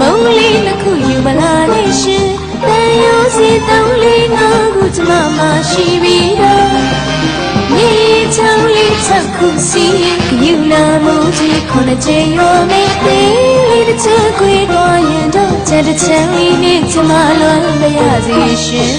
မုံလေးနှစ်ခုယူမလာနဲ့ရှင်တန်ရုံးစီတောင်းလေးငါခုကျမမရှိပြီတော့မြေချောင်းလေးချက်ခုစီယူလာမှုကြီးခုနှစ်ချိန်ရောမေးသေးလေးတစ်ချက်ခွေသွားရင်တော့ချက်တစ်ချက်လေးနဲ့ကျမလွမ်းမရစေရှင်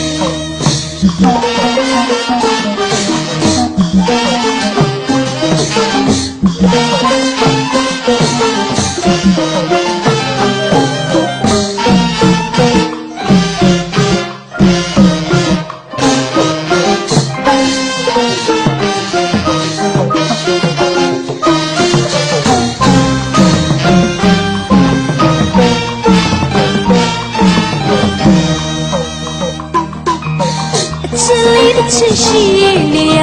အချစ်လေးတစ်ချစ်ရှိရဲ့နေရ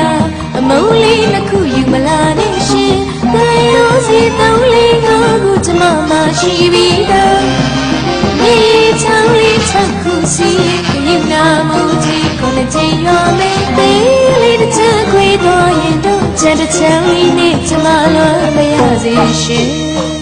အမုန်းလေးနှစ်ခုယူမလာနဲ့ရှင်တန်ရုံးစီတောင်းလေးငါခုကျမမရှိပြီတော့မြေချောင်းလေးချက်ခုစီယူနာမှုကြီးကိုလည်းချိန်ရောမေးသေးလေးတစ်ချက်ခွေသွားရင်တော့ချက်တစ်ချက်လေးနဲ့ကျမလွမ်းမရစေရှင်